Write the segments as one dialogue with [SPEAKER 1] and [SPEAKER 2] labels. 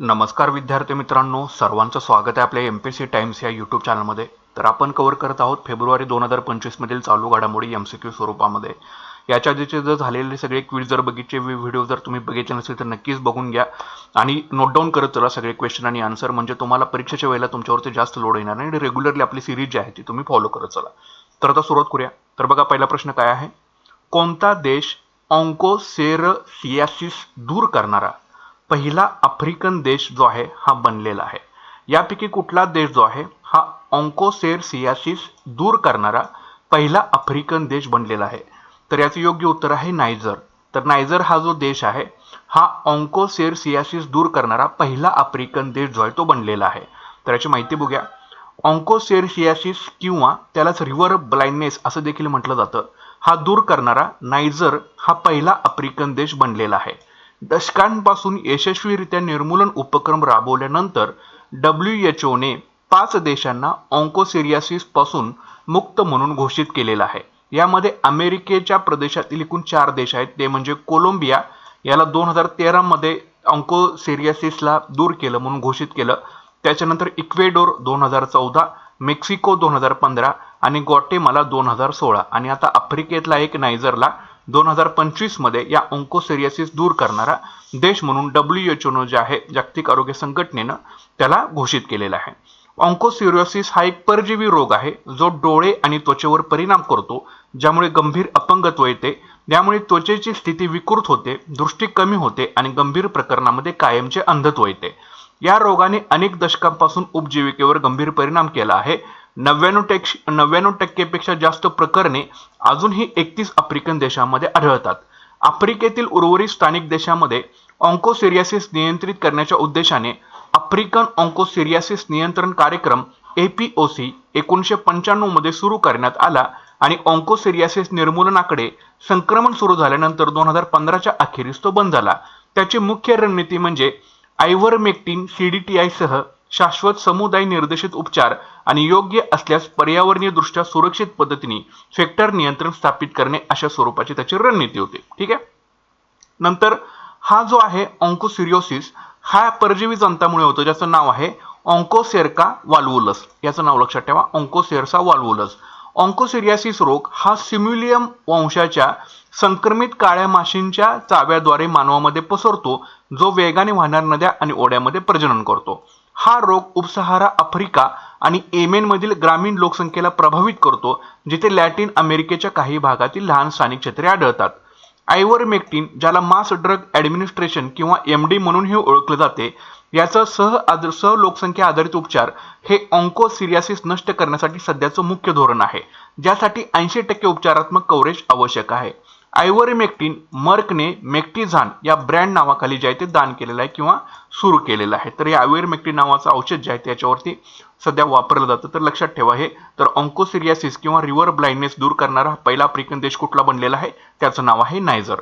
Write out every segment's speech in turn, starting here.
[SPEAKER 1] नमस्कार विद्यार्थी मित्रांनो सर्वांचं स्वागत आहे आपल्या एम पी सी टाइम्स या यूट्यूब चॅनलमध्ये तर आपण कव्हर करत आहोत फेब्रुवारी दोन हजार पंचवीसमधील चालू घडामोडी एम सी क्यू स्वरूपामध्ये. याच्या आधीचे जर झालेले सगळे क्विज जर बघितले व्हिडिओ जर तुम्ही बघितले नसेल तर नक्कीच बघून घ्या. आणि नोट डाऊन करत चला सगळे क्वेश्चन आणि आन्सर म्हणजे तुम्हाला परीक्षेच्या वेळेला तुमच्यावरती जास्त लोड येणार नाही. आणि रेग्युलरली आपली सिरीज जी आहे ती तुम्ही फॉलो करत चला. तर आता सुरुवात करूया. तर बघा पहिला प्रश्न काय आहे? कोणता देश ऑन्कोसेरसियासिस दूर करणारा? पहिला आफ्रिकन देश जो आहे हा बनलेला आहे. यापैकी कुठला देश जो आहे हा ऑन्कोसेरसियासिस दूर करणारा पहिला आफ्रिकन देश बनलेला आहे. तर याचं योग्य उत्तर आहे नायजर. तर नायजर हा जो देश आहे हा ऑन्कोसेरसियासिस दूर करणारा पहिला आफ्रिकन देश जो आहे तो बनलेला आहे. तर याची माहिती बघूया. ऑन्कोसेरसियासिस किंवा त्यालाच रिव्हर ब्लाइंडनेस असं देखील म्हटलं जातं. हा दूर करणारा नायजर हा पहिला आफ्रिकन देश बनलेला आहे. दशकांपासून यशस्वीरित्या निर्मूलन उपक्रम राबवल्यानंतर डब्ल्यू एच ओने पाच देशांना ऑन्कोसिरियासिसपासून मुक्त म्हणून घोषित केलेलं आहे. यामध्ये अमेरिकेच्या प्रदेशातील एकूण चार देश आहेत. ते म्हणजे कोलंबिया याला दोन हजार तेरामध्ये ऑन्कोसिरियासिसला दूर केलं म्हणून घोषित केलं. त्याच्यानंतर इक्वेडोर दोन हजार चौदा मेक्सिको दोन हजार पंधरा आणि ग्वाटेमाला दोन हजार सोळा. आणि आता आफ्रिकेतला एक नायजरला दोन हजार पंचवीसमध्ये या ओंकोसेरियासिस दूर करणारा देश म्हणून डब्ल्यू एच ओनं जे आहे जागतिक आरोग्य संघटनेनं त्याला घोषित केलेला आहे. ऑन्कोसिरियोसिस हा एक परजीवी रोग आहे जो डोळे आणि त्वचेवर परिणाम करतो ज्यामुळे गंभीर अपंगत्व येते त्यामुळे त्वचेची स्थिती विकृत होते दृष्टी कमी होते आणि गंभीर प्रकरणामध्ये कायमचे अंधत्व येते. या रोगाने अनेक दशकांपासून उपजीविकेवर गंभीर परिणाम केला आहे नव्याण्णव टक्के नव्याण्णव टक्केपेक्षा जास्त प्रकरणे अजूनही एकतीस आफ्रिकन देशांमध्ये आढळतात. आफ्रिकेतील उर्वरित स्थानिक देशांमध्ये ऑन्कोसिरियासिस नियंत्रित करण्याच्या उद्देशाने आफ्रिकन ऑन्कोसिरियासिस नियंत्रण कार्यक्रम ए पी ओसी एकोणीसशे पंच्याण्णवमध्ये सुरू करण्यात आला आणि ऑन्कोसिरियासिस निर्मूलनाकडे संक्रमण सुरू झाल्यानंतर दोन हजार पंधराच्या अखेरीस तो बंद झाला. त्याची मुख्य रणनीती म्हणजे आयव्हरमेक्टिन टी आयसह शाश्वत समुदाय निर्देशित उपचार आणि योग्य असल्यास पर्यावरणीय दृष्ट्या सुरक्षित पद्धतीने फेक्टर नियंत्रण स्थापित करणे अशा स्वरूपाची त्याची रणनीती होती. ठीक आहे? नंतर हा जो आहे ऑन्कोसिरियोसिस हा परजीवी जंतामुळे होतो ज्याचं नाव आहे ऑन्कोसेरका वाल्वुलस याचं नाव लक्षात ठेवा ऑन्कोसेरसा वाल्वुलस ऑन्कोसिरियासिस रोग हा सिम्युलियम वंशाच्या संक्रमित काळ्या माशींच्या चाव्याद्वारे मानवामध्ये पसरतो जो वेगाने वाहणाऱ्या नद्या आणि ओढ्यामध्ये प्रजनन करतो. हा रोग उपसहारा आफ्रिका आणि येमेनमधील ग्रामीण लोकसंख्येला प्रभावित करतो जिथे लॅटिन अमेरिकेच्या काही भागातील लहान स्थानिक क्षेत्रे आढळतात. आयव्हरमेक्टिन ज्याला मास ड्रग ॲडमिनिस्ट्रेशन किंवा एम डी म्हणूनही ओळखले जाते याचं सह आद सह लोकसंख्या आधारित उपचार हे ऑन्कोसिरियासिस नष्ट करण्यासाठी सध्याचं मुख्य धोरण आहे. ज्यासाठी ऐंशी टक्के उपचारात्मक कव्हरेज आवश्यक आहे. आयव्हरीमेक्टिन मर्कने मेक्टिझान या ब्रँड नावाखाली जे आहे ते दान केलेलं आहे किंवा सुरू केलेलं आहे. तर हे या आयव्हरमेक्टिन नावाचं औषध जे आहे त्याच्यावरती सध्या वापरलं जातं. तर लक्षात ठेवा हे. तर ऑन्कोसिरियासिस किंवा रिव्हर ब्लाइंडनेस दूर करणारा पहिला आफ्रिकन देश कुठला बनलेला आहे? त्याचं नाव आहे नायझर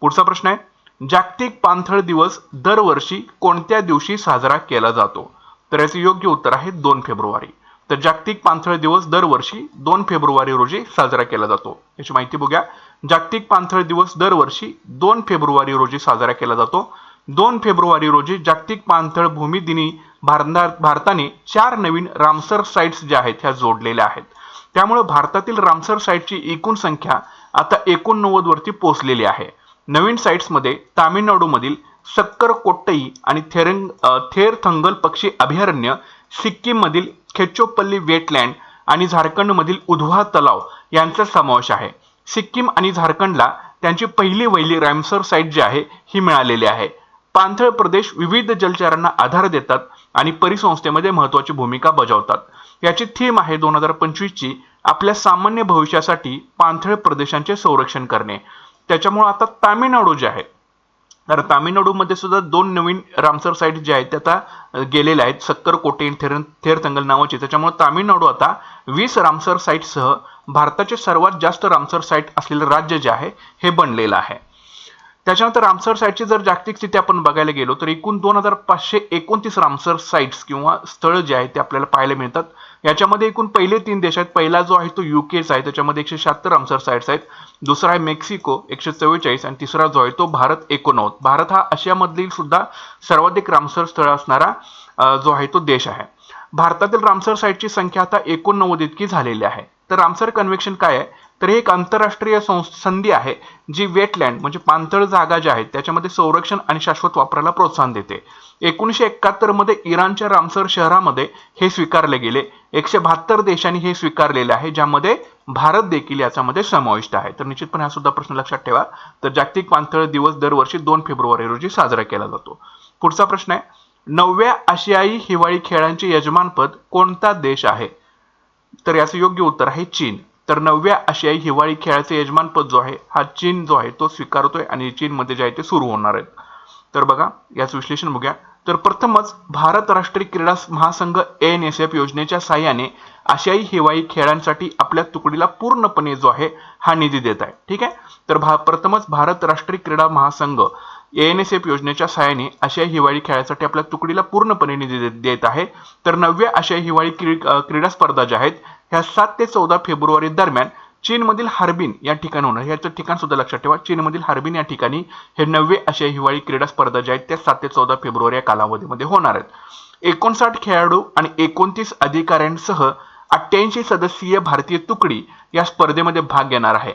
[SPEAKER 1] पुढचा प्रश्न आहे. जागतिक पाणथळ दिवस दरवर्षी कोणत्या दिवशी साजरा केला जातो? तर याचे योग्य उत्तर आहे दोन फेब्रुवारी. तर जागतिक पाणथळ दिवस दरवर्षी दोन फेब्रुवारी रोजी साजरा केला जातो. याची माहिती बघूया. जागतिक पाणथळ दिवस दरवर्षी दोन फेब्रुवारी रोजी साजरा केला जातो. दोन फेब्रुवारी रोजी जागतिक पाणथळ भूमी दिनी भारताने चार नवीन रामसर साइट्स ज्या आहेत ह्या जोडलेल्या आहेत. त्यामुळे भारतातील रामसर साईटची एकूण संख्या आता एकोणनव्वद वरती पोहोचलेली आहे. नवीन साइट्समध्ये तामिळनाडूमधील सक्कर कोट्टई आणि थेरंग थेरथंगल पक्षी अभयारण्य सिक्कीममधील खेचोपल्ली वेटलँड आणि झारखंडमधील उधवा तलाव यांचा समावेश आहे. सिक्कीम आणि झारखंडला त्यांची पहिली वहिली रॅमसर साईट जी आहे ही मिळालेली आहे. पाणथळ प्रदेश विविध जलचरांना आधार देतात आणि परिसंस्थेमध्ये महत्वाची भूमिका बजावतात. याची थीम आहे दोन हजार पंचवीसची आपल्या सामान्य भविष्यासाठी पाणथळ प्रदेशांचे संरक्षण करणे. त्याच्यामुळे आता तामिळनाडू जे आहे तर तामिळनाडूमध्ये सुद्धा दोन नवीन रामसर साईट जे आहेत ते आता गेलेल्या आहेत. सक्कर कोटे थेर थेरथंगल नावाचे. त्याच्यामुळे तामिळनाडू आता वीस रामसर साईटसह भारताचे सर्वात जास्त रामसर साईट असलेलं राज्य जे आहे हे बनलेलं आहे. त्याच्यानंतर रामसर साईटची जर जागतिक स्थिती आपण बघायला गेलो तर एकूण दोन हजार पाचशे एकोणतीस रामसर साईट्स किंवा स्थळ जे आहेत ते आपल्याला पाहायला मिळतात. याच्यामध्ये एकूण पहिले तीन देश आहेत. पहिला जो आहे तो युकेचा आहे. त्याच्यामध्ये एकशे शहात्तर रामसर साईट्स आहेत. दुसरा आहे मेक्सिको एकशे चव्वेचाळीस आणि तिसरा जो आहे तो भारत एकोणनव्वद. भारत हा आशियामधील सुद्धा सर्वाधिक रामसर स्थळ असणारा जो आहे तो देश आहे. भारतातील रामसर साईटची संख्या आता एकोणनव्वद इतकी झालेली आहे. तर रामसर कन्व्हेक्शन काय आहे? तर हे एक आंतरराष्ट्रीय संस- संधी आहे जी वेटलँड म्हणजे पाणथळ जागा ज्या आहेत त्याच्यामध्ये संरक्षण आणि शाश्वत वापराला प्रोत्साहन देते. एकोणीसशे एकाहत्तरमध्ये इराणच्या रामसर शहरामध्ये हे स्वीकारले गेले. एकशे बहात्तर देशांनी हे स्वीकारलेले आहे ज्यामध्ये भारत देखील याच्यामध्ये समाविष्ट आहे. तर निश्चितपणे हा सुद्धा प्रश्न लक्षात ठेवा. तर जागतिक पाणथळ दिवस दरवर्षी दोन फेब्रुवारी रोजी साजरा केला जातो. पुढचा प्रश्न आहे नवव्या आशियाई हिवाळी खेळांचे यजमानपद कोणता देश आहे? तर याचं योग्य उत्तर आहे चीन. तर नवव्या आशियाई हिवाळी खेळाचे यजमानपद जो आहे हा चीन जो आहे तो स्वीकारतोय आणि चीनमध्ये जे आहे ते सुरू होणार आहेत. तर बघा याचं विश्लेषण बघूया. तर प्रथमच भारत राष्ट्रीय क्रीडा महासंघ एन एस एफ योजनेच्या साहाय्याने आशियाई हिवाळी खेळांसाठी आपल्या तुकडीला पूर्णपणे जो आहे हा निधी देत आहे. ठीक आहे? तर भा प्रथमच भारत राष्ट्रीय क्रीडा महासंघ एन एस एफ योजनेच्या सहाय्याने आशियाई हिवाळी खेळासाठी आपल्या तुकडीला पूर्णपणे निधी दे- देत आहे. तर नवव्या आशियाई हिवाळी क्री- क्रीडा स्पर्धा ज्या आहेत ह्या सात ते चौदा फेब्रुवारी दरम्यान चीनमधील हार्बिन या ठिकाणी होणार. याचं ठिकाण सुद्धा लक्षात ठेवा. चीनमधील हार्बिन या ठिकाणी हे नववे आशियाई हिवाळी क्रीडा स्पर्धा ज्या आहेत त्या सात ते चौदा फेब्रुवारी या कालावधीमध्ये होणार आहेत. एकोणसाठ खेळाडू आणि एकोणतीस अधिकाऱ्यांसह अठ्ठ्याऐंशी सदस्यीय भारतीय तुकडी या स्पर्धेमध्ये भाग घेणार आहे.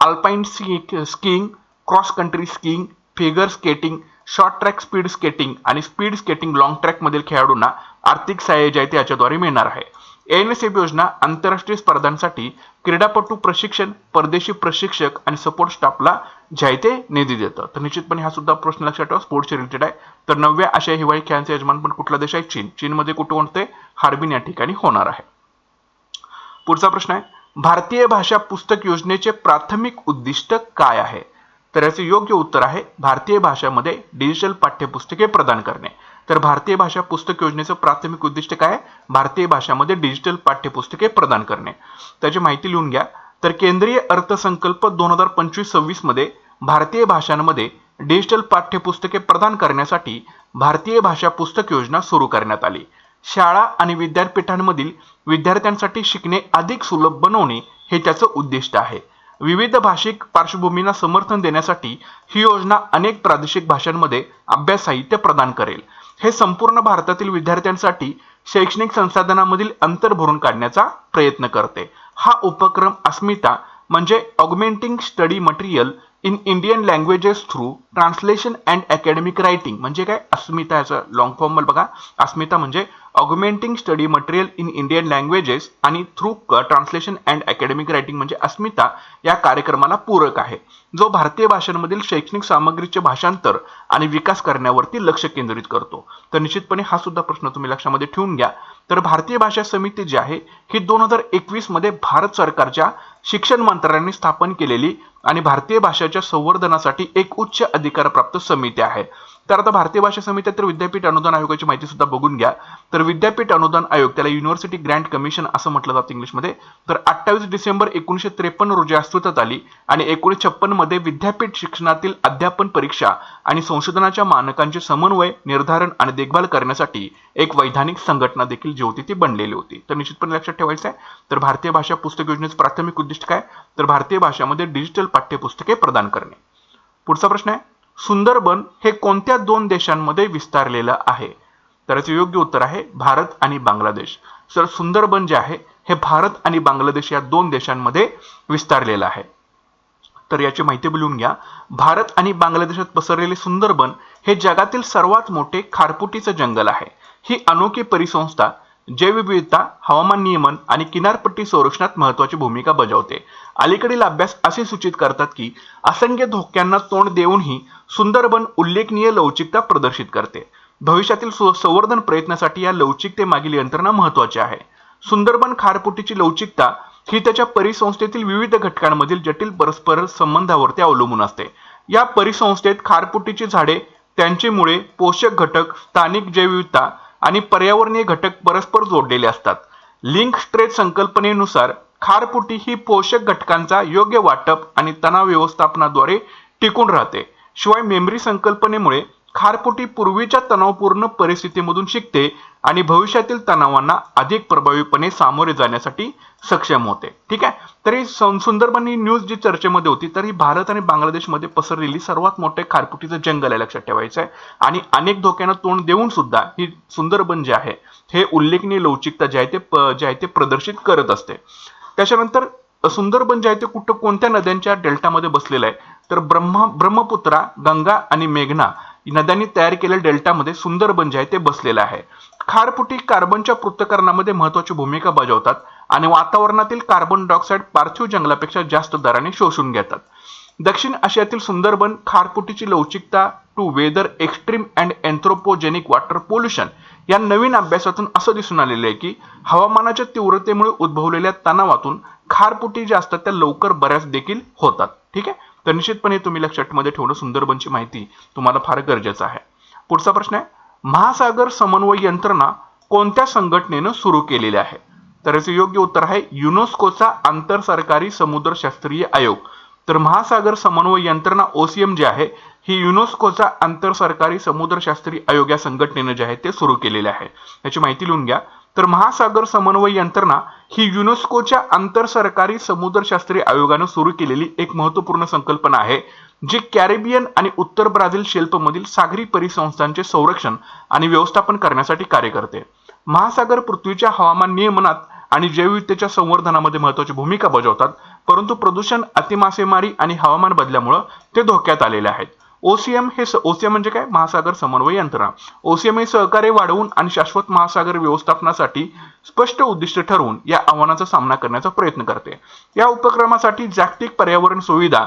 [SPEAKER 1] Alpine skiing cross country skiing figure skating short track speed skating आणि स्पीड स्केटिंग लॉंग ट्रॅक मधील खेळाडूंना आर्थिक सहाय्य जे आहे ते याच्याद्वारे मिळणार आहे. एन एस एफ योजना आंतरराष्ट्रीय स्पर्धांसाठी क्रीडापटू प्रशिक्षण परदेशी प्रशिक्षक आणि सपोर्ट स्टाफला जे आहे ते निधी देतं. तर निश्चितपणे हा सुद्धा प्रश्न लक्षात ठेवा. स्पोर्ट्स रिलेटेड आहे. तर नवव्या आशिया हिवाळी खेळांचे यजमान पण कुठला देश आहे? चीन. चीनमध्ये कुठे कोणते हार्बिन या ठिकाणी होणार आहे. पुढचा प्रश्न आहे. भारतीय भाषा पुस्तक योजनेचे प्राथमिक उद्दिष्ट काय आहे? तर याचे योग्य उत्तर आहे भारतीय भाषामध्ये डिजिटल पाठ्यपुस्तके प्रदान करणे. तर भारतीय भाषा पुस्तक योजनेचं प्राथमिक उद्दिष्ट काय आहे? भारतीय भाषामध्ये डिजिटल पाठ्यपुस्तके प्रदान करणे. त्याची माहिती लिहून घ्या. तर केंद्रीय अर्थसंकल्प दोन हजार पंचवीस सव्वीसमध्ये भारतीय भाषांमध्ये डिजिटल पाठ्यपुस्तके प्रदान करण्यासाठी भारतीय भाषा पुस्तक योजना सुरू करण्यात आली. शाळा आणि विद्यापीठांमधील विद्यार्थ्यांसाठी शिकणे अधिक सुलभ बनवणे हे त्याचं उद्दिष्ट आहे. विविध भाषिक पार्श्वभूमींना समर्थन देण्यासाठी ही योजना अनेक प्रादेशिक भाषांमध्ये अभ्यास साहित्य प्रदान करेल. हे संपूर्ण भारतातील विद्यार्थ्यांसाठी शैक्षणिक संसाधनामधील अंतर भरून काढण्याचा प्रयत्न करते. हा उपक्रम अस्मिता म्हणजे augmenting study material in Indian languages through translation and academic writing म्हणजे काय? अस्मिता याचं लॉंग फॉर्म बघा. अस्मिता म्हणजे augmenting study material in Indian languages आणि through translation and academic writing म्हणजे अस्मिता या कार्यक्रमाला पूरक आहे. जो भारतीय भाषांमधील शैक्षणिक सामग्रीचे भाषांतर आणि विकास करण्यावरती लक्ष केंद्रित करतो. तर निश्चितपणे हा सुद्धा प्रश्न तुम्ही लक्षामध्ये ठेवून घ्या. तर भारतीय भाषा समिती जी आहे ही दोन हजार एकवीसमध्ये भारत सरकारच्या शिक्षण मंत्रालयाने स्थापन केलेली आणि भारतीय भाषेच्या संवर्धनासाठी एक उच्च अधिकारप्राप्त समिती आहे. तर आता भारतीय भाषा समिती तर विद्यापीठ अनुदान आयोगाची माहिती सुद्धा बघून घ्या. तर विद्यापीठ अनुदान आयोग त्याला युनिव्हर्सिटी ग्रँट कमिशन असं म्हटलं जातं इंग्लिशमध्ये. तर अठ्ठावीस डिसेंबर एकोणीशे त्रेपन्न रोजी अस्तित्वात आली आणि एकोणीसशे छप्पनमध्ये विद्यापीठ शिक्षणातील अध्यापन परीक्षा आणि संशोधनाच्या मानकांचे समन्वय निर्धारण आणि देखभाल करण्यासाठी एक वैधानिक संघटना देखील जी होती ती बनलेली होती. तर निश्चितपणे लक्षात ठेवायचं आहे तर भारतीय भाषा पुस्तक योजनेचं प्राथमिक उद्दिष्ट काय? तर भारतीय भाषामध्ये डिजिटल पाठ्यपुस्तके प्रदान करणे. पुढचा प्रश्न आहे. सुंदरबन हे कोणत्या दोन देशांमध्ये विस्तारलेलं आहे? तर याचं योग्य उत्तर आहे भारत आणि बांगलादेश. सर सुंदरबन जे आहे हे भारत आणि बांगलादेश या दोन देशांमध्ये विस्तारलेलं आहे. तर याची माहिती बोलून घ्या. भारत आणि बांगलादेशात पसरलेले सुंदरबन हे जगातील सर्वात मोठे खारपुटीचं जंगल आहे. ही अनोखी परिसंस्था जैवविविधता हवामान नियमन आणि किनारपट्टी संरक्षणात महत्वाची भूमिका बजावते. अलीकडील अभ्यास असे सूचित करतात की असंख्य धोक्यांना तोंड देऊनही सुंदरबन उल्लेखनीय लवचिकता प्रदर्शित करते. भविष्यातील संवर्धन प्रयत्नासाठी या लवचिकतेमागील यंत्रणा महत्वाची आहे. सुंदरबन खारपुटीची लवचिकता ही त्याच्या परिसंस्थेतील विविध घटकांमधील जटिल परस्पर संबंधावरती अवलंबून असते. या परिसंस्थेत खारपुटीची झाडे त्यांची मुळे पोषक घटक स्थानिक जैवविविधता आणि पर्यावरणीय घटक परस्पर जोडलेले असतात. लिंक स्ट्रेच संकल्पनेनुसार खारपुटी ही पोषक घटकांचा योग्य वाटप आणि तणाव व्यवस्थापनाद्वारे टिकून राहते. शिवाय मेमरी संकल्पनेमुळे खारपुटी पूर्वीच्या तणावपूर्ण परिस्थितीमधून शिकते आणि भविष्यातील तणावांना अधिक प्रभावीपणे सामोरे जाण्यासाठी सक्षम होते. ठीक आहे? तरी सुंदरबन ही न्यूज जी चर्चेमध्ये होती तर ही भारत आणि बांगलादेशमध्ये पसरलेली सर्वात मोठे खारपुटीचं जंगल आहे लक्षात ठेवायचं आहे आणि अनेक धोक्यांना तोंड देऊन सुद्धा ही सुंदरबन जे आहे हे उल्लेखनीय लवचिकता जे आहे ते जे आहे ते प्रदर्शित करत असते. त्याच्यानंतर सुंदरबन जे आहे ते कुठं कोणत्या नद्यांच्या डेल्टामध्ये बसलेलं आहे तर ब्रह्मा ब्रह्मपुत्रा गंगा आणि मेघना नद्यांनी तयार केलेल्या डेल्टामध्ये सुंदरबन जे आहे ते बसलेलं आहे. खारपुटी कार्बनच्या पृथक्करणामध्ये महत्वाची भूमिका बजावतात आणि वातावरणातील कार्बन डायऑक्साईड पार्थिव जंगलापेक्षा जास्त दराने शोषून घेतात. दक्षिण आशियातील सुंदरबन खारपुटीची लवचिकता to weather extreme and anthropogenic water pollution या नवीन अभ्यासातून असं दिसून आलेलं आहे की हवामानाच्या तीव्रतेमुळे उद्भवलेल्या तणावातून खारपुटी ज्या असतात त्या लवकर बऱ्याच देखील होतात. ठीक आहे? तर निश्चितपणे तुम्ही लक्षात मध्ये ठेवणं सुंदरबनची माहिती तुम्हाला फार गरजेचं आहे. पुढचा प्रश्न आहे महासागर समन्वय यंत्रणा कोणत्या संघटनेनं सुरू केलेली आहे? तर याचं योग्य उत्तर आहे युनेस्कोचा आंतरसरकारी समुद्रशास्त्रीय आयोग. तर महासागर समन्वय यंत्रणा ओसीएम जे आहे ही युनेस्कोचा आंतरसरकारी समुद्रशास्त्री आयोग या संघटनेनं जे आहे ते सुरू केलेले आहे. याची माहिती लिहून घ्या. तर महासागर समन्वय यंत्रणा ही युनेस्कोच्या आंतरसरकारी समुद्रशास्त्री आयोगानं सुरू केलेली एक महत्त्वपूर्ण संकल्पना आहे जी कॅरेबियन आणि उत्तर ब्राझील शेल्पमधील सागरी परिसंस्थांचे संरक्षण आणि व्यवस्थापन करण्यासाठी कार्य करते. महासागर पृथ्वीच्या हवामान नियमनात आणि जैवविविधतेच्या संवर्धनामध्ये महत्वाची भूमिका बजावतात परंतु प्रदूषण अतिमासेमारी आणि हवामान बदल्यामुळं ते धोक्यात आलेले आहेत. ओसीएम हे ओसीएम म्हणजे काय? महासागर समन्वय यंत्रणा. ओसीएम हे सहकार्य वाढवून आणि शाश्वत महासागर व्यवस्थापनासाठी स्पष्ट उद्दिष्ट ठरवून या आव्हानाचा सामना करण्याचा प्रयत्न करते. या उपक्रमासाठी जागतिक पर्यावरण सुविधा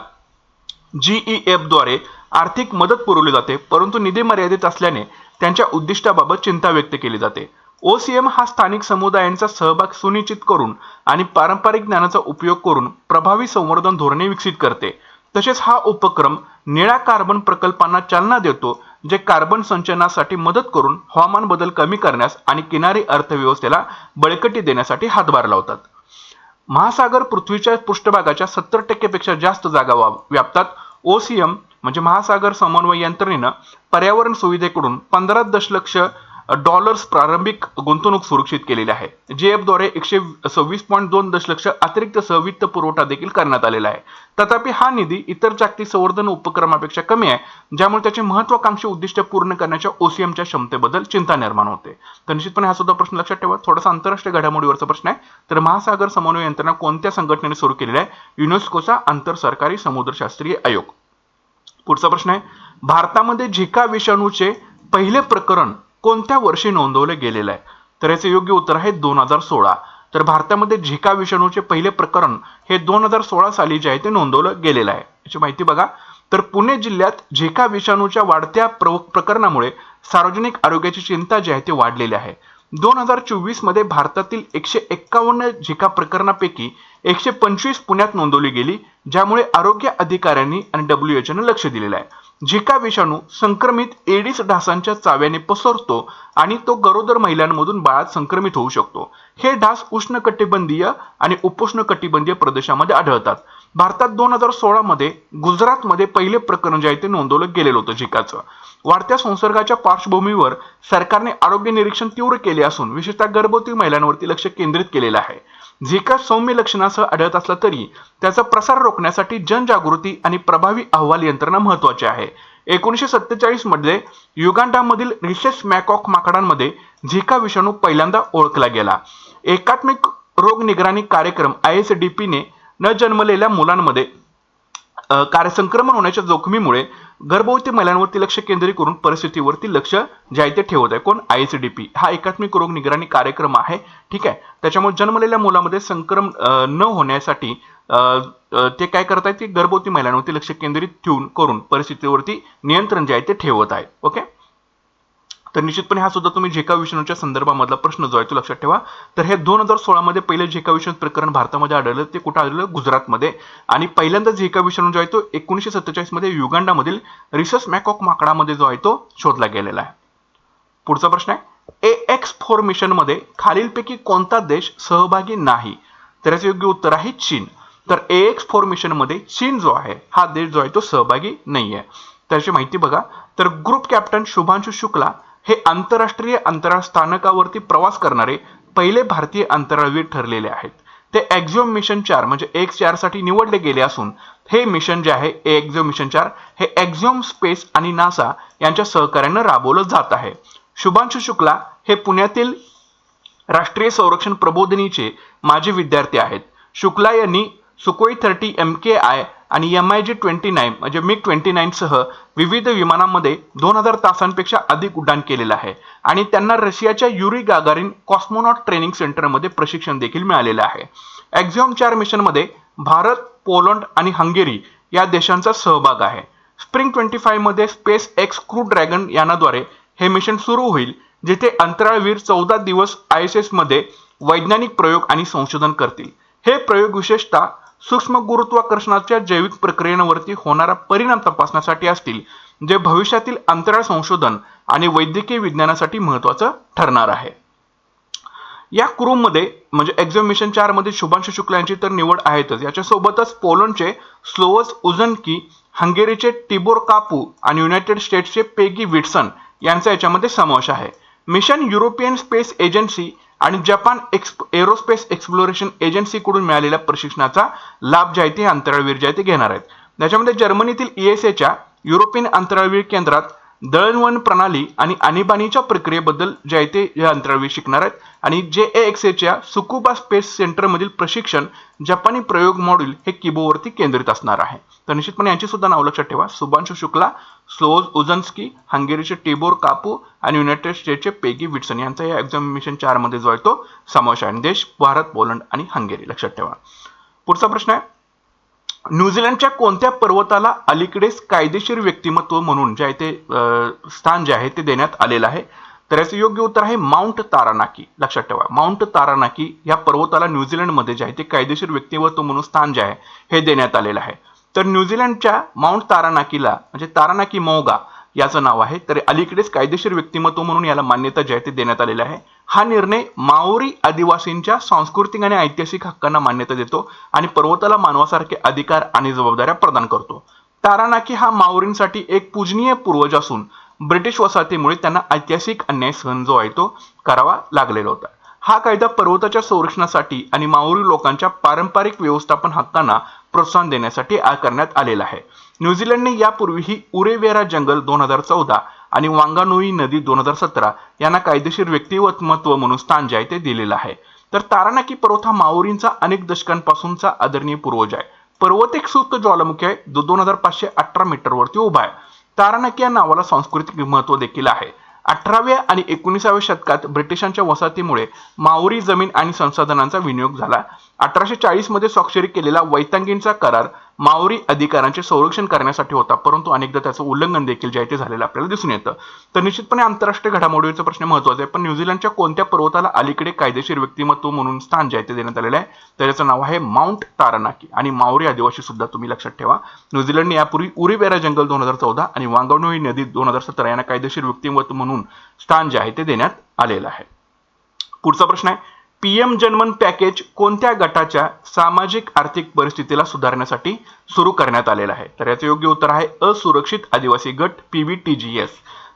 [SPEAKER 1] जीईएफद्वारे आर्थिक मदत पुरवली जाते परंतु निधी मर्यादित असल्याने त्यांच्या उद्दिष्टाबाबत चिंता व्यक्त केली जाते. ओसीएम हा स्थानिक समुदायांचा सहभाग सुनिश्चित करून आणि पारंपरिक ज्ञानाचा उपयोग करून प्रभावी संवर्धन धोरणे विकसित करते. तसेच हा उपक्रम निळ्या कार्बन प्रकल्पांना चालना देतो जे कार्बन संचयनासाठी मदत करून हवामान बदल कमी करण्यास आणि किनारी अर्थव्यवस्थेला बळकटी देण्यासाठी हातभार लावतात. महासागर पृथ्वीच्या पृष्ठभागाच्या सत्तर टक्केपेक्षा जास्त जागा वा- व्यापतात. ओसीएम म्हणजे महासागर समन्वय यंत्रणेनं पर्यावरण सुविधेकडून पंधरा दशलक्ष डॉलर्स प्रारंभिक गुंतवणूक सुरक्षित केलेली आहे. जेएफद्वारे एकशे सव्वीस पॉईंट दोन दशलक्ष अतिरिक्त सहवित्त पुरवठा देखील करण्यात आलेला आहे. तथापि हा निधी इतर जागतिक संवर्धन उपक्रमापेक्षा कमी आहे ज्यामुळे त्याचे महत्वाकांक्षी उद्दिष्ट पूर्ण करण्याच्या ओसीएमच्या क्षमतेबद्दल चिंता निर्माण होते. तर निश्चितपणे हा सुद्धा प्रश्न लक्षात ठेवा. थोडासा आंतरराष्ट्रीय घडामोडीवरचा प्रश्न आहे. तर महासागर समन्वय यंत्रणा कोणत्या संघटनेने सुरू केलेला आहे? युनेस्कोचा आंतरसरकारी समुद्रशास्त्रीय आयोग. पुढचा प्रश्न आहे. भारतामध्ये झिका विषाणूचे पहिले प्रकरण कोणत्या वर्षी नोंदवले गेलेलं आहे? तर याचे योग्य उत्तर आहे दोन हजार सोळा. तर भारतामध्ये झिका विषाणूचे पहिले प्रकरण हे दोन हजार सोळा साली जे आहे ते नोंदवलं गेलेलं आहे. याची माहिती बघा. तर पुणे जिल्ह्यात झिका विषाणूच्या वाढत्या प्र प्रकरणामुळे सार्वजनिक आरोग्याची चिंता जी आहे ती वाढलेली आहे. दोन हजार चोवीसमध्ये भारतातील एकशे एक्कावन्न झिका प्रकरणापैकी एकशे पंचवीस पुण्यात नोंदवली गेली ज्यामुळे आरोग्य अधिकाऱ्यांनी आणि डब्ल्यू एच लक्ष दिलेलं आहे. झिका विषाणू संक्रमित एडिस ढासांच्या चाव्याने पसरतो आणि तो गरोदर महिलांमधून बाळात संक्रमित होऊ शकतो. हे डास उष्णकटिबंधीय आणि उपोष्णकटिबंधीय प्रदेशामध्ये आढळतात. भारतात दोन हजार सोळा मध्ये गुजरातमध्ये पहिले प्रकरण जे आहे ते नोंदवलं गेलेलं होतं झिकाचं. वाढत्या संसर्गाच्या पार्श्वभूमीवर सरकारने आरोग्य निरीक्षण तीव्र केले असून विशेषतः गर्भवती महिलांवरती लक्ष केंद्रित केलेलं आहे. झिका सौम्य लक्षणासह आढळत असला तरी त्याचा प्रसार रोखण्यासाठी जनजागृती आणि प्रभावी अहवाल यंत्रणा महत्वाची आहे. एकोणीसशे सत्तेचाळीसमध्ये युगांडामधील रिसेस मॅकॉक माकडांमध्ये झिका विषाणू पहिल्यांदा ओळखला गेला. एकात्मिक रोग निगराणी कार्यक्रम आय एस डी पीने न जन्मलेल्या मुलांमध्ये संक्रमण होण्याच्या जोखमीमुळे गर्भवती महिलांवरती लक्ष केंद्रित करून परिस्थितीवरती लक्ष जे आहे ते ठेवत आहे. कोण? आय सी डी पी हा एकात्मिक रोग निगराणी कार्यक्रम आहे. ठीक आहे? त्याच्यामुळे जन्मलेल्या मुलामध्ये संक्रमण न होण्यासाठी ते काय करत आहेत की गर्भवती महिलांवरती लक्ष केंद्रित ठेवून करून परिस्थितीवरती नियंत्रण जे आहे ते ठेवत आहे. ओके? तर निश्चितपणे हा सुद्धा तुम्ही झेका विषाणूच्या संदर्भामधला प्रश्न जो आहे तो लक्षात ठेवा. तर हे दोन हजार सोळामध्ये पहिले झेका विषाणू प्रकरण भारतामध्ये आढळलं. ते कुठं आढळलं? गुजरातमध्ये. आणि पहिल्यांदा झेका विषाणू जो आहे तो एकोणीसशे सत्तेचाळीसमध्ये युगांडामधील रिसस मॅकॉक माकडामध्ये जो आहे तो शोधला गेलेला आहे. पुढचा प्रश्न आहे ए एक्स फोर मिशनमध्ये खालीलपैकी कोणता देश सहभागी नाही? तर याचे योग्य उत्तर आहे चीन. तर ए एक्स फोर मिशनमध्ये चीन जो आहे हा देश जो आहे तो सहभागी नाही आहे त्याची माहिती बघा. तर ग्रुप कॅप्टन शुभांशु शुक्ला हे आंतरराष्ट्रीय अंतराळ स्थानकावरती प्रवास करणारे पहिले भारतीय अंतराळवीर ठरलेले आहेत. ते एक्झिओम मिशन चार म्हणजे एक्स चारसाठी निवडले गेले असून हे मिशन जे आहे एक्झिओम मिशन चार हे एक्झिओम स्पेस आणि नासा यांच्या सहकार्यानं राबवलं जात आहे. शुभांशु शुक्ला हे पुण्यातील राष्ट्रीय संरक्षण प्रबोधिनीचे माजी विद्यार्थी आहेत. शुक्ला यांनी Sukhoi thirty M K I आणि M I G twenty nine म्हणजे मिग ट्वेंटी नाईनसह विविध विमानांमध्ये दोन हजार तासांपेक्षा अधिक उड्डाण केलेलं आहे. आणि त्यांना रशियाच्या युरी गागारिन कॉस्मोनॉट ट्रेनिंग सेंटरमध्ये प्रशिक्षण देखील मिळालेलं आहे. एक्झॉम चार मिशनमध्ये भारत पोलंड आणि हंगेरी या देशांचा सहभाग आहे. स्प्रिंग ट्वेंटी फायव्हमध्ये स्पेस एक्स क्रू ड्रॅगन यानाद्वारे हे मिशन सुरू होईल जिथे अंतराळवीर चौदा दिवस आय एस एसमध्ये वैज्ञानिक प्रयोग आणि संशोधन करतील. हे प्रयोग विशेषतः सूक्ष्म गुरुत्वाकर्षणाच्या जैविक प्रक्रियेवरती होणारा परिणाम तपासण्यासाठी असतील जे भविष्यातील अंतराळ संशोधन आणि वैद्यकीय विज्ञानासाठी महत्वाचं ठरणार आहे. या क्रूमध्ये म्हणजे एक्झाम मिशन चारमध्ये शुभांशु शुक्ला यांची तर निवड आहेतच. याच्यासोबतच पोलंडचे स्लोवस उझनकी हंगेरीचे टिबोर कापू आणि युनायटेड स्टेट्सचे पेगी विटसन यांचा याच्यामध्ये समावेश आहे. मिशन युरोपियन स्पेस एजन्सी आणि जपान एक्सप एरोस्पेस एक्सप्लोरेशन एजन्सीकडून मिळालेल्या प्रशिक्षणाचा लाभ जे आहे ते अंतराळवीर जे आहे ते घेणार आहेत. त्याच्यामध्ये जर्मनीतील ईएसएच्या युरोपियन अंतराळवीर केंद्रात दळणवळण प्रणाली आणि आणीबाणीच्या प्रक्रियेबद्दल जे आहे ते या अंतराळवीर शिकणार आहेत. आणि जे ए एक्स एच्या सुकुबा स्पेस सेंटरमधील प्रशिक्षण जपानी प्रयोग मॉड्यूल हे किबोवरती केंद्रित असणार आहे. तर निश्चितपणे यांची सुद्धा नाव लक्षात ठेवा. सुभांशु शुक्ला स्लोज उजन्स्की हंगेरीचे टिबोर कापू आणि युनायटेड स्टेटचे पेगी विटसन यांचा या एक्झाम मिशन चारमध्ये जो आहे तो समावेश आहे. आणि देश भारत पोलंड आणि हंगेरी. लक्षात ठेवा. पुढचा प्रश्न आहे. न्यूझीलंडच्या कोणत्या पर्वताला अलीकडेच कायदेशीर व्यक्तिमत्व म्हणून जे आहे ते स्थान जे आहे ते देण्यात आलेलं आहे? तर याचं योग्य उत्तर आहे माउंट तारानाकी. लक्षात ठेवा माउंट तारानाकी या पर्वताला न्यूझीलंडमध्ये जे आहे ते कायदेशीर व्यक्तिमत्व म्हणून स्थान जे आहे हे देण्यात आलेलं आहे. तर न्यूझीलंडच्या माउंट तारानाकीला म्हणजे तारानाकी मौगा याचं नाव आहे. तर अलीकडेच कायदेशीर व्यक्तिमत्व म्हणून याला मान्यता जी आहे देण्यात आलेली आहे. हा निर्णय माओरी आदिवासींच्या सांस्कृतिक आणि ऐतिहासिक हक्कांना मान्यता देतो आणि पर्वताला मानवासारखे अधिकार आणि जबाबदाऱ्या प्रदान करतो. तारानाकी हा माओरींसाठी एक पूजनीय पूर्वज असून ब्रिटिश वसाहतीमुळे त्यांना ऐतिहासिक अन्याय सहन जो आहे तो करावा लागलेला होता. हा कायदा पर्वताच्या संरक्षणासाठी आणि माओरी लोकांच्या पारंपरिक व्यवस्थापन हक्कांना प्रोत्साहन देण्यासाठी करण्यात आलेला आहे. न्यूझीलंडने यापूर्वीही उरेवेरा जंगल दोन हजार चौदा आणि वांगानुई नदी दोन हजार सतरा यांना कायदेशीर व्यक्तिमत्व म्हणून स्थान जे आहे ते दिलेलं आहे. तर तारानाकी पर्वत हा माओरींचा अनेक दशकांपासूनचा आदरणीय पूर्वज आहे. पर्वत एक सुप्त ज्वालामुखी आहे जो दोन हजार पाचशे अठरा मीटरवरती उभा आहे. तारानाकी या नावाला सांस्कृतिक महत्त्व देखील आहे. अठराव्या आणि एकोणीसाव्या शतकात ब्रिटिशांच्या वसाहतीमुळे माओरी जमीन आणि संसाधनांचा विनियोग झाला. अठराशे चाळीसमध्ये स्वाक्षरी केलेला वैतांगींचा करार माओरी अधिकारांचे संरक्षण करण्यासाठी होता परंतु अनेकदा त्याचं उल्लंघन देखील जे आहे ते झालेलं आपल्याला दिसून येतं. तर निश्चितपणे आंतरराष्ट्रीय घडामोडीचा प्रश्न महत्त्वाचा आहे पण न्यूझीलंडच्या कोणत्या पर्वताला अलीकडे कायदेशीर व्यक्तिमत्व म्हणून स्थान जे आहे ते देण्यात आलेलं आहे त्याचं नाव आहे माउंट तारानाकी. आणि माओरी आदिवासी सुद्धा तुम्ही लक्षात ठेवा. न्यूझीलंडने यापूर्वी उरीबेरा जंगल दोन हजार चौदा आणि वांगणोई नदी दोन हजार सतरा यांना कायदेशीर व्यक्तिमत्व म्हणून स्थान जे आहे ते देण्यात आलेलं आहे. पुढचा प्रश्न आहे पीएम जनमन पॅकेज कोणत्या गटाच्या सामाजिक आर्थिक परिस्थितीला सुधारण्यासाठी सुरू करण्यात आलेला आहे? तर याचं योग्य उत्तर आहे असुरक्षित आदिवासी गट पीव्हीटीजीएस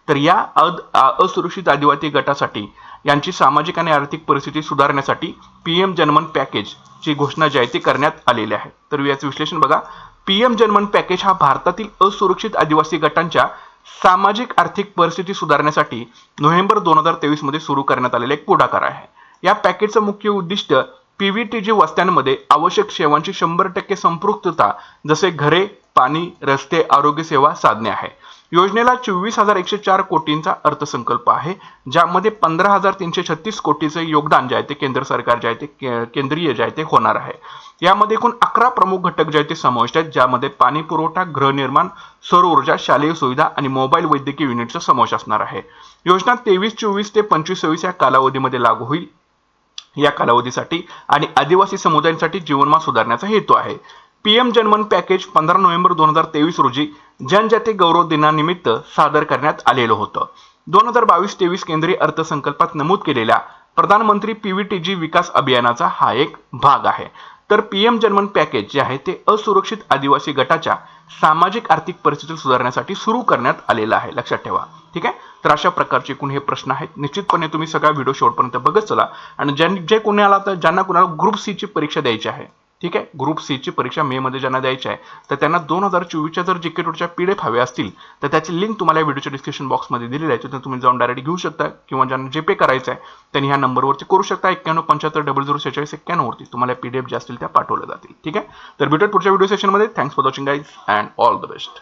[SPEAKER 1] तर या अद- असुरक्षित आदिवासी गटासाठी यांची सामाजिक आणि आर्थिक परिस्थिती सुधारण्यासाठी पीएम जनमन पॅकेज ची घोषणा जी आहे ती करण्यात आलेली आहे. तर याचं विश्लेषण बघा. पीएम जनमन पॅकेज हा भारतातील असुरक्षित आदिवासी गटांच्या सामाजिक आर्थिक परिस्थिती सुधारण्यासाठी नोव्हेंबर दोन हजार तेवीसमध्ये सुरू करण्यात आलेला एक पुढाकार आहे. या पॅकेजचं मुख्य उद्दिष्ट पीव्हीटीजी वस्त्यांमध्ये आवश्यक सेवांची शंभर टक्के संपृक्तता जसे घरे पाणी रस्ते आरोग्य सेवा साधणे आहे. योजनेला चोवीस हजार एकशे चार कोटींचा अर्थसंकल्प आहे ज्यामध्ये पंधरा हजार तीनशे छत्तीस कोटीचे योगदान जे आहे ते केंद्र सरकार जे आहे ते केंद्रीय जे आहे ते होणार आहे. यामध्ये एकूण अकरा प्रमुख घटक जे आहेत ते समाविष्ट आहेत ज्यामध्ये पाणी पुरवठा गृहनिर्माण सौर ऊर्जा शालेय सुविधा आणि मोबाईल वैद्यकीय युनिटचा समावेश असणार आहे. योजना तेवीस चोवीस ते पंचवीस सव्वीस या कालावधीमध्ये लागू होईल. या कालावधीसाठी आणि आदिवासी समुदायांसाठी जीवनमान सुधारण्याचा हेतू आहे. पीएम जनमन पॅकेज पंधरा नोव्हेंबर दोन हजार तेवीस रोजी जनजाती गौरव दिनानिमित्त सादर करण्यात आलेलं होतं. दोन हजार बावीस तेवीस केंद्रीय अर्थसंकल्पात नमूद केलेल्या प्रधानमंत्री पीव्हीटीजी विकास अभियानाचा हा एक भाग आहे. तर पीएम जनमन पॅकेज जे आहे ते असुरक्षित आदिवासी गटाच्या सामाजिक आर्थिक परिस्थिती सुधारण्यासाठी सुरू करण्यात आलेलं आहे. लक्षात ठेवा. ठीक आहे? तर अशा प्रकारचे एकूण हे प्रश्न आहेत. निश्चितपणे तुम्ही सगळा व्हिडिओ शेवटपर्यंत बघत चला. आणि ज्या जे कोणाला तर ज्यांना कोणाला ग्रुप सी ची परीक्षा द्यायची आहे ठीक आहे? ग्रुप सी ची परीक्षा मे मध्ये ज्यांना द्यायची आहे तर त्यांना दोन हजार चोवीसच्या जर जीके टूरच्या एफ हवे असतील तर त्याची लिंक तुम्हाला या व्हिडिओच्या डिस्क्रिप्शन बॉक्समध्ये दिलेली आहे. तर तुम्ही जाऊन डायरेक्ट घेऊ शकता किंवा ज्यांना जे पे करायचं आहे त्यांनी ह्या नंबरवरती करू शकता. एक्क्याण्णव पंच्याहत्तर डबल झिरो सेहेचाळीस एक्क्याण्णववरती तुम्हाला पीडीएफ जे असतील त्या पाठवल्या जातील. ठीक आहे? तर भेटत पुढच्या व्हिडिओ सेशनमध्ये thanks for watching guys and all the best